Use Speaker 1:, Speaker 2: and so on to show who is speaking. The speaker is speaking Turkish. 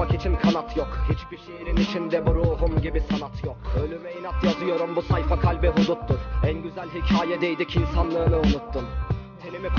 Speaker 1: uçmak için kanat yok. Hiçbir şiirin içinde bu ruhum gibi sanat yok. Ölüme inat yazıyorum bu sayfa kalbe huduttur. En güzel hikayedeydik insanlığını unuttum